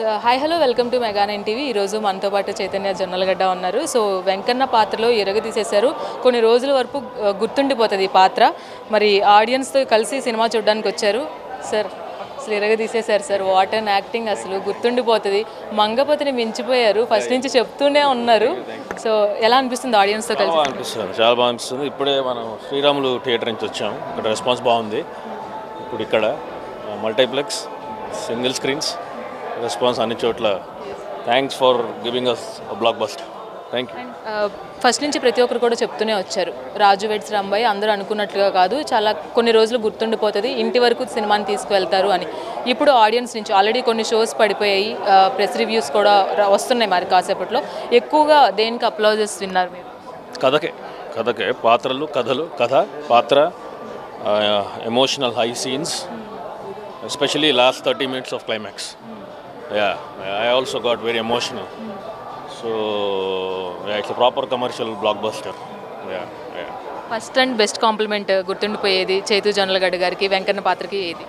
Hi hello welcome to mega nine TV ఈరోజు మనతో పాటు చైతన్య జొన్నలగడ్డ ఉన్నారు. సో వెంకన్న పాత్రలో ఎరగ తీసేశారు. కొన్ని రోజుల వరకు ఆ, గుర్తుండిపోతుంది ఈ పాత్ర. మరి ఆడియన్స్తో కలిసి సినిమా చూడడానికి వచ్చారు. సార్ అసలు ఎరగ తీసేశారు సార్ వాట్ అండ్ యాక్టింగ్ అసలు. గుర్తుండిపోతుంది. మంగపతిని మించిపోయారు. ఫస్ట్ నుంచి చెప్తూనే ఉన్నారు. సో ఎలా అనిపిస్తుంది ఆడియన్స్తో కలిసి? అనిపిస్తుంది చాలా బాగా అనిపిస్తుంది ఇప్పుడే మనం శ్రీరాములు థియేటర్ నుంచి వచ్చాం ఇక్కడ రెస్పాన్స్ బాగుంది. ఇప్పుడు ఇక్కడ మల్టీప్లెక్స్ సింగిల్ స్క్రీన్స్ రెస్పాన్స్ అన్ని చోట్ల. Thanks for giving us blockbuster thank you first నుంచి ప్రతి ఒక్కరు కూడా చెప్తూనే వచ్చారు. రాజు వెడ్స్ రాంబాయి అందరూ అనుకున్నట్లుగా కాదు చాలా కొన్ని రోజులు గుర్తుండిపోతుంది ఇంటి వరకు సినిమాని తీసుకువెళ్తారు అని. ఇప్పుడు ఆడియన్స్ నుంచి ఆల్రెడీ కొన్ని షోస్ పడిపోయాయి ప్రెస్ రివ్యూస్ కూడా వస్తున్నాయి మరి కాసేపట్లో. ఎక్కువగా దేనికి అప్లౌజెస్ విన్నారు మీరు? కథకే కథకే పాత్రలు కథలు కథ పాత్ర emotional high scenes especially last thirty minutes of climax yeah I also got very emotional so it's proper commercial blockbuster yeah first and best compliment గుర్తుండిపోయేది Chaitu Jonnalagadda గారికి వెంకన్న పాత్రకి ఏది?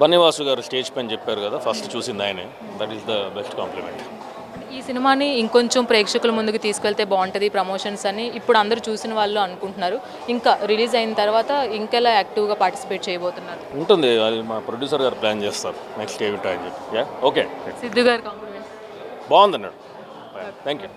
బన్నీవాసు గారు స్టేజ్ పైన చెప్పారు కదా ఫస్ట్ చూసింది ఆయనే. That is the best compliment ఈ సినిమాని ఇంకొంచెం ప్రేక్షకుల ముందుకు తీసుకెళ్తే బాగుంటుంది ప్రమోషన్స్ అని ఇప్పుడు అందరూ చూసిన వాళ్ళు అనుకుంటున్నారు. ఇంకా రిలీజ్ అయిన తర్వాత ఇంకెలా యాక్టివ్గా పార్టిసిపేట్ చేయబోతున్నారు? ఉంటుంది అది మా ప్రొడ్యూసర్ గారు ప్లాన్ చేస్తారు. నెక్స్ట్ ఏమిటో అని చెప్పి. యా ఓకే సిద్ధు గారు కాంప్లిమెంట్ బాగుంది అన్నాడు థ్యాంక్ యూ